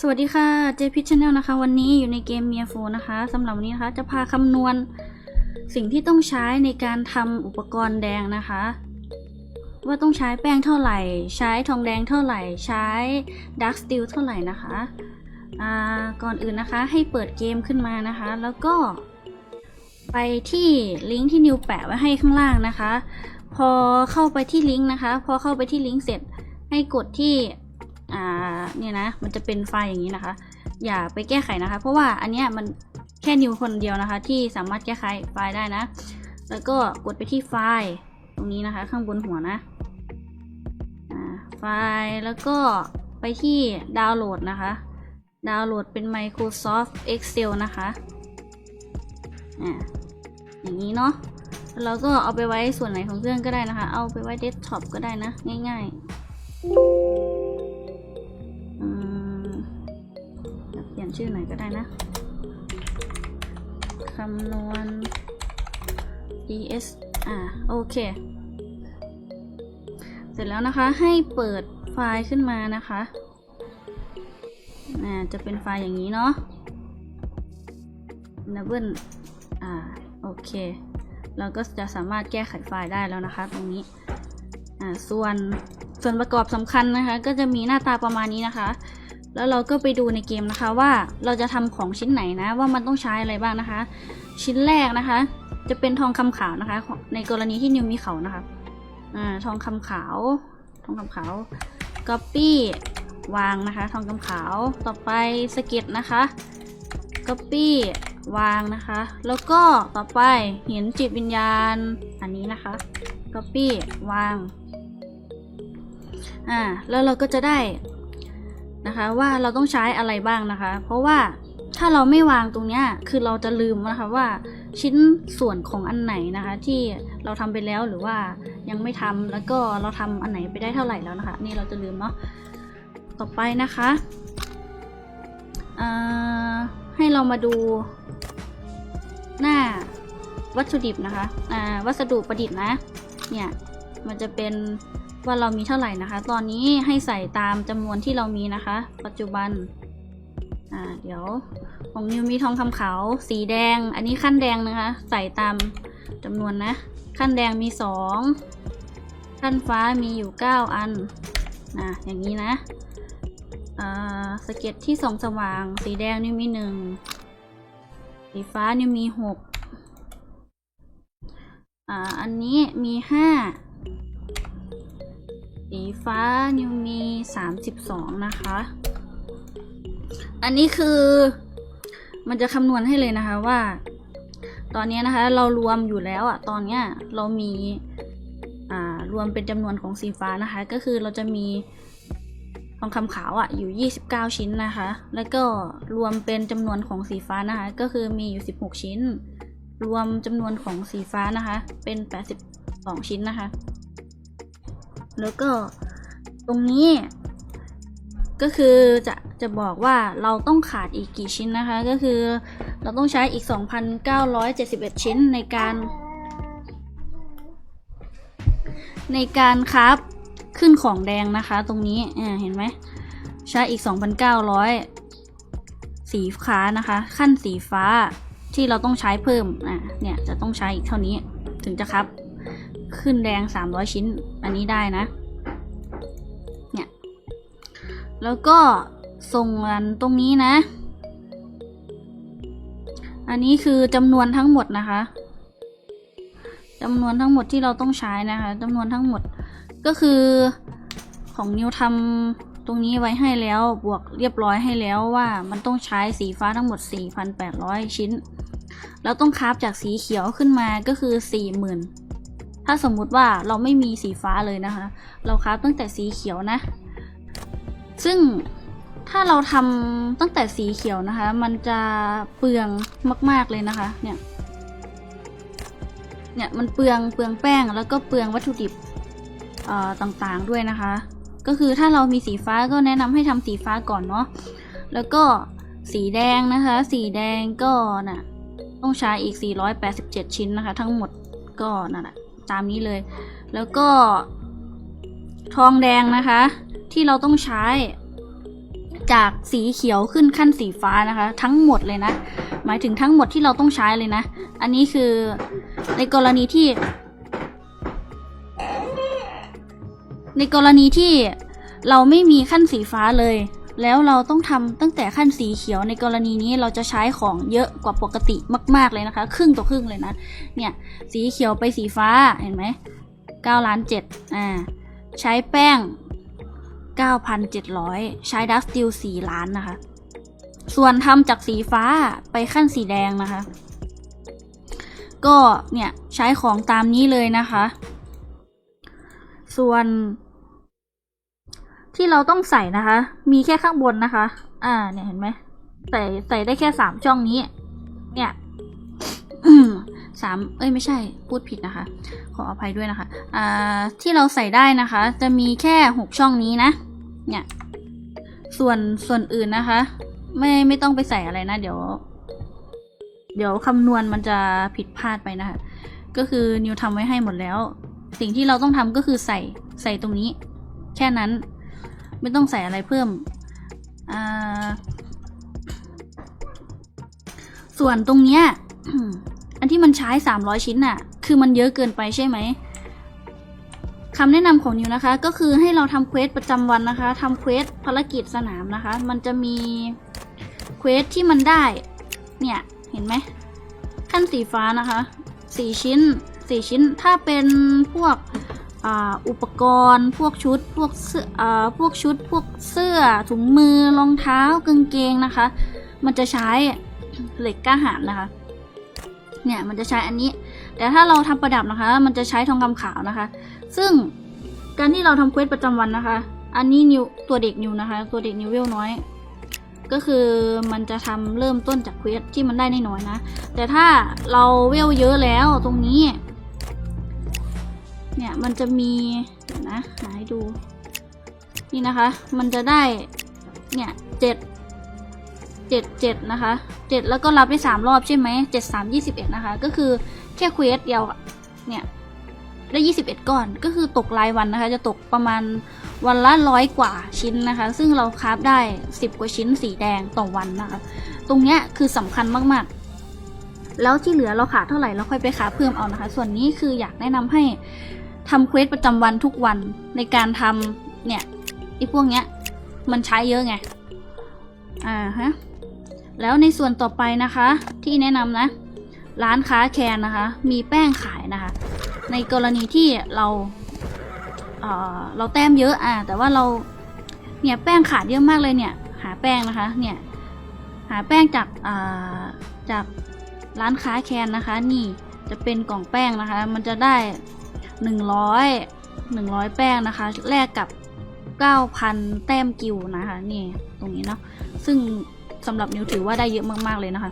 สวัสดีค่ะเจพิชชแนลนะคะ วันนี้อยู่ในเกมเมียโฟนะคะสำหรับวันนี้นะคะจะพาคำนวณสิ่งที่ต้องใช้ในการทำอุปกรณ์แดงนะคะ ว่าต้องใช้แป้งเท่าไหร่ ใช้ทองแดงเท่าไหร่ ใช้ดักสติลเท่าไหร่นะคะ ก่อนอื่นนะคะให้เปิดเกมขึ้นมานะคะ แล้วก็ ไปที่ลิงก์ที่นิวแปะไว้ให้ข้างล่างนะคะ พอเข้าไปที่ลิงก์นะคะ พอเข้าไปที่ลิงก์เสร็จให้กดที่เนี่ยนะมันจะเป็นไฟล์อย่างนี้นะคะ อย่าไปแก้ไขนะคะ เพราะว่าอันเนี้ยมันแค่นิวคนเดียวนะคะ ที่สามารถแก้ไขไฟล์ได้นะ แล้วก็กดไปที่ไฟล์ตรงนี้นะคะ ข้างบนหัวนะไฟล์แล้วก็ไปที่ดาวน์โหลดนะคะ ดาวน์โหลดเป็น Microsoft Excel นะคะอ่าอย่างนี้เนาะเราก็เอาไปไว้ส่วนไหนของเครื่องก็ได้นะคะ เอาไปไว้เดสก์ท็อปก็ได้นะ ง่ายๆอืมเปลี่ยนชื่อหน่อยก็ได้นะ คำนวณ ds อ่าโอเค เสร็จแล้วนะคะให้เปิดไฟล์ขึ้นมานะคะ อ่าจะเป็นไฟล์อย่างนี้เนาะ double อ่าโอเค เราก็จะสามารถแก้ไขไฟล์ได้แล้วนะคะ ตรงนี้อ่าส่วนส่วนประกอบสำคัญนะคะ ก็จะมีหน้าตาประมาณนี้นะคะ แล้วเราก็ไปดูในเกมนะคะว่าเราจะทำของชิ้นไหนนะ ว่ามันต้องใช้อะไรบ้างนะคะ ชิ้นแรกนะคะ จะเป็นทองคำขาวนะคะ ในกรณีที่นิวมีเขานะคะอ่าทองคำขาว ทองคำขาวก๊อปปี้ วางนะคะ ทองคำขาวต่อไปสเก็ตนะคะก๊อปปี้วางนะคะ แล้วก็ต่อไปเห็นจิตวิญญาณ อันนี้นะคะก๊อปปี้วาง อ่า แล้วเราก็จะได้นะคะว่าเราต้องใช้อะไรบ้างนะคะ เพราะว่าถ้าเราไม่วางตรงเนี้ยคือเราจะลืมนะคะว่าชิ้นส่วนของอันไหนนะคะ ที่เราทำไปแล้วหรือว่ายังไม่ทำแล้วก็เราทำอันไหนไปได้เท่าไหร่แล้วนะคะ นี่เราจะลืมเนาะ ต่อไปนะคะให้เรามาดูหน้าวัตถุดิบนะคะวัสดุประดิษฐ์นะ เนี่ย มันจะเป็นว่าเรามีเท่าไหร่นะคะ ตอนนี้ให้ใส่ตามจำนวนที่เรามีนะคะ ปัจจุบัน อ่า เดี๋ยวของนิวมีทองคำขาว สีแดง อันนี้ขั้นแดงนะคะ ใส่ตามจำนวนนะ ขั้นแดงมีสองขั้นฟ้ามีอยู่เก้าอัน นะ อย่างนี้นะ สเก็ตที่สองสว่าง สีแดงนิวมีหนึ่ง สีฟ้านิวมีหกอ่า อันนี้มีห้า สีฟ้านิวมี32นะคะ อันนี้คือมันจะคำนวณให้เลยนะคะว่า ตอนนี้นะคะเรารวมอยู่แล้วอะตอนเนี้ยเรามี อ่า รวมเป็นจำนวนของสีฟ้านะคะ ก็คือเราจะมี ทองคำขาวอะอยู่ 29 ชิ้นนะคะ แล้วก็รวมเป็นจำนวนของสีฟ้านะคะ ก็คือมีอยู่ 16 ชิ้น รวมจำนวนของสีฟ้านะคะ เป็น 82 ชิ้นนะคะ แล้วก็ตรงนี้ ก็คือจะจะบอกว่าเราต้องขาดอีกกี่ชิ้นนะคะ ก็คือเราต้องใช้อีก 2,971 ชิ้นในการ ในการคราฟ ขึ้นของแดงนะคะตรงนี้อ่าเห็นไหมใช้อีก 2,900 สีฟ้านะคะ ขั้นสีฟ้าที่เราต้องใช้เพิ่มอะเนี่ยจะต้องใช้อีกเท่านี้ถึงจะครับ ขึ้นแดง 300 ชิ้นอันนี้ได้นะเนี่ยแล้วก็ส่งอันตรงนี้นะ อันนี้คือจำนวนทั้งหมดนะคะจำนวนทั้งหมดที่เราต้องใช้นะคะจำนวนทั้งหมด ก็คือของนิวทำตรงนี้ไว้ให้แล้วบวกเรียบร้อยให้แล้วว่ามันต้องใช้สีฟ้าทั้งหมด 4,800 ชิ้น แล้วต้องคราฟจากสีเขียวขึ้นมาก็คือ 40,000 ถ้าสมมุติว่าเราไม่มีสีฟ้าเลยนะคะ เราคราฟตั้งแต่สีเขียวนะ ซึ่งถ้าเราทำตั้งแต่สีเขียวนะคะ มันจะเปลืองมาก ๆเลยนะคะ เนี่ย เนี่ยมันเปลืองเปลืองแป้งแล้วก็เปลืองวัตถุดิบ ต่างๆด้วยนะคะ ก็คือถ้าเรามีสีฟ้าก็แนะนำให้ทำสีฟ้าก่อนเนาะแล้วก็สีแดงนะคะ สีแดงก็น่ะต้องใช้อีก 487 ชิ้นนะคะ ทั้งหมดก็นั่นแหละตามนี้เลย แล้วก็ ทองแดงนะคะ ที่เราต้องใช้จากสีเขียวขึ้นขั้นสีฟ้านะคะ ทั้งหมดเลยนะ หมายถึงทั้งหมดที่เราต้องใช้เลยนะ อันนี้คือในกรณีที่ ในกรณีที่เราไม่มีขั้นสีฟ้าเลย แล้วเราต้องทำตั้งแต่ขั้นสีเขียวในกรณีนี้เราจะใช้ของเยอะกว่าปกติมากๆเลยนะคะ ครึ่งต่อครึ่งเลยนะ เนี่ย สีเขียวไปสีฟ้าเห็นไหม9ล้าน7อ่าใช้แป้ง 9,700 ใช้ดัสติล4ล้านนะคะ ส่วนทำจากสีฟ้าไปขั้นสีแดงนะคะ ก็เนี่ยใช้ของตามนี้เลยนะคะ ส่วน ที่เราต้องใส่นะคะ มีแค่ข้างบนนะคะ อ่า เนี่ยเห็นไหมใส่ใส่ได้แค่สามช่องนี้ เนี่ยสามเอ้ยไม่ใช่ พูดผิดนะคะ ขออภัยด้วยนะคะ อ่า ที่เราใส่ได้นะคะ จะมีแค่หกช่องนี้นะ เนี่ย ส่วนส่วนอื่นนะคะ ไม่ไม่ต้องไปใส่อะไรนะ เดี๋ยว เดี๋ยวคำนวณมันจะผิดพลาดไปนะคะ ก็คือนิวทำไว้ให้หมดแล้ว สิ่งที่เราต้องทำก็คือใส่ใส่ตรงนี้ แค่นั้น ไม่ต้องใส่อะไรเพิ่ม ส่วนตรงเนี้ย อันที่มันใช้300ชิ้นน่ะ คือมันเยอะเกินไปใช่ไหมคำแนะนำของนิวนะคะ ก็คือให้เราทำเควสประจำวันนะคะทำเควสภารกิจสนามนะคะ มันจะมีเควสที่มันได้ เนี่ย เห็นไหม ขั้นสีฟ้านะคะสี่ชิ้นสี่ชิ้น ถ้าเป็นพวก อุปกรณ์พวกชุดพวกเสื้อพวกชุดพวกเสื้อถุงมือรองเท้ากางเกงนะคะ มันจะใช้เหล็กกล้าหาญนะคะเนี่ยมันจะใช้อันนี้ แต่ถ้าเราทำประดับนะคะ มันจะใช้ทองคำขาวนะคะ ซึ่งการที่เราทำเควสประจำวันนะคะ อันนี้นิวตัวเด็กนิวนะคะ ตัวเด็กนิวเวลน้อย ก็คือมันจะทำเริ่มต้นจากเควสที่มันได้น้อยๆนะ แต่ถ้าเราเวลเยอะแล้วตรงนี้ เนี่ยมันจะมีเดี๋ยวนะหาให้ดูนี่นะคะ มันจะได้เนี่ยเจ็ดเจ็ดเจ็ดนะคะเจ็ดแล้วก็รับได้สามรอบใช่ไหมเจ็ดสามยี่สิบเอ็ดนะคะ ก็คือแค่เควสเดียวเนี่ยได้ยี่สิบเอ็ดก้อน ก็คือตกรายวันนะคะ จะตกประมาณวันละร้อยกว่าชิ้นนะคะ ซึ่งเราคราฟได้สิบกว่าชิ้นสีแดงต่อวันนะคะ ตรงเนี้ยคือสำคัญมากๆ แล้วที่เหลือเราขาดเท่าไหร่เราค่อยไปขาเพิ่มเอานะคะ ส่วนนี้คืออยากแนะนำให้ ทำเควสประจำวันทุกวันในการทำเนี่ยไอ้พวกเนี้ย มันใช้เยอะไง อ่าฮะ แล้วในส่วนต่อไปนะคะ ที่แนะนำนะ ร้านค้าแคนนะคะ มีแป้งขายนะคะ ในกรณีที่เราเอ่อเราแต้มเยอะอะแต่ว่าเราเนี่ยแป้งขาดเยอะมากเลยเนี่ย หาแป้งนะคะ เนี่ย หาแป้งจากอ่าจากร้านค้าแคนนะคะ นี่จะเป็นกล่องแป้งนะคะ มันจะได้ หนึ่งร้อยหนึ่งร้อยแป้งนะคะ แลกกับเก้าพันแต้มกิวนะคะ นี่ตรงนี้เนาะซึ่งสำหรับนิวถือว่าได้เยอะมากๆเลยนะคะ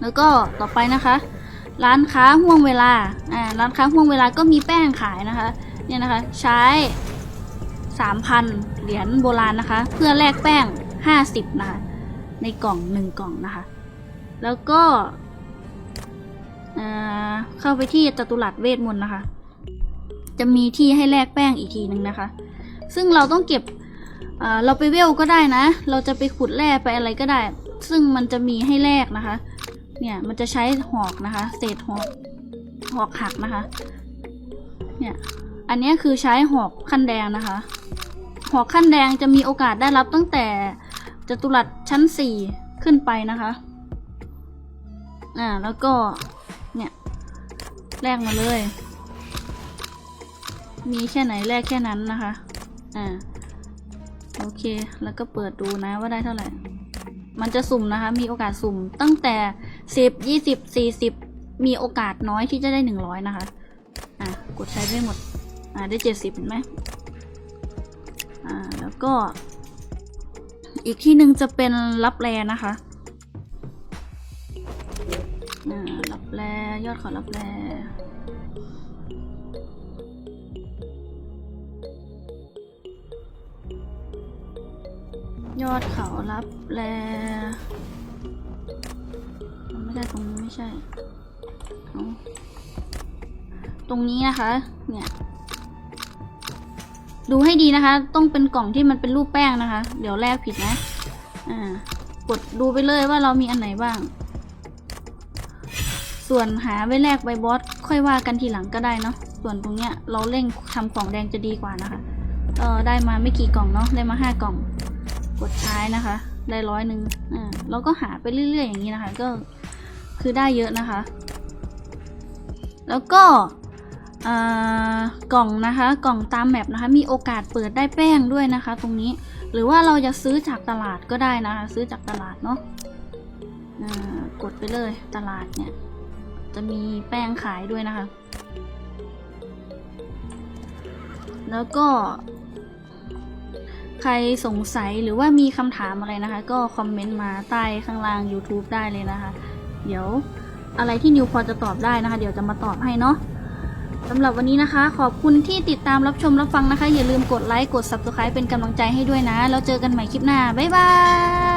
แล้วก็ต่อไปนะคะ ร้านค้าห่วงเวลาอ่าร้านค้าห่วงเวลาก็มีแป้งขายนะคะเนี่ยนะคะใช้ 3,000 เหรียญโบราณนะคะ เพื่อแลกแป้ง 50 นะคะ ในกล่อง 1 กล่องนะคะ แล้วก็เข้าไปที่จตุรัสเวทมนต์นะคะ จะมีที่ให้แลกแป้งอีกทีหนึ่งนะคะ ซึ่งเราต้องเก็บเราไปเวลก็ได้นะ เราจะไปขุดแร่ไปอะไรก็ได้ ซึ่งมันจะมีให้แลกนะคะ เนี่ยมันจะใช้หอกนะคะ เศษหอกหอกหักนะคะ เนี่ยอันนี้คือใช้หอกขั้นแดงนะคะ หอกขั้นแดงจะมีโอกาสได้รับตั้งแต่จตุรัสชั้นสี่ขึ้นไปนะคะอ่าแล้วก็เนี่ยแลกมาเลย มีแค่ไหนแลกแค่นั้นนะคะ อ่า โอเค แล้วก็เปิดดูนะว่าได้เท่าไหร่ มันจะสุ่มนะคะ มีโอกาสสุ่มตั้งแต่สิบยี่สิบสี่สิบมีโอกาสน้อยที่จะได้หนึ่งร้อยนะคะ อะ กดใช้ได้หมด อ่า ได้เจ็ดสิบเห็นไหมอ่า แล้วก็ อีกที่หนึ่งจะเป็นรับแรนะคะ อ่า รับแรยอดขอรับแร ยอดเขารับแลไม่ได้ตรงนี้ไม่ใช่ ตรงนี้นะคะ เนี่ย ดูให้ดีนะคะ ต้องเป็นกล่องที่มันเป็นรูปแป้งนะคะ เดี๋ยวแลกผิดนะ อ่า กดดูไปเลยว่าเรามีอันไหนบ้าง ส่วนหาไว้แลกใบบอสค่อยว่ากันทีหลังก็ได้เนาะ ส่วนตรงเนี้ยเราเร่งทำกล่องแดงจะดีกว่านะคะ เออได้มาไม่กี่กล่องเนาะ ได้มาห้ากล่อง กดใช้นะคะ ได้ร้อยหนึ่งอ่าเราก็หาไปเรื่อยๆอย่างนี้นะคะ ก็คือได้เยอะนะคะ แล้วก็อ่ากล่องนะคะกล่องตามแมปนะคะ มีโอกาสเปิดได้แป้งด้วยนะคะ ตรงนี้หรือว่าเราจะซื้อจากตลาดก็ได้นะคะ ซื้อจากตลาดเนาะอ่ากดไปเลยตลาดเนี่ย จะมีแป้งขายด้วยนะคะ แล้วก็ ใครสงสัยหรือว่ามีคำถามอะไรนะคะ ก็คอมเมนต์มาใต้ข้างล่าง YouTube ได้เลยนะคะ เดี๋ยวอะไรที่นิวพอจะตอบได้นะคะ เดี๋ยวจะมาตอบให้เนาะสำหรับวันนี้นะคะ ขอบคุณที่ติดตามรับชมรับฟังนะคะ อย่าลืมกดไลค์กด Subscribe เป็นกำลังใจให้ด้วยนะ แล้วเจอกันใหม่คลิปหน้า บ๊ายบาย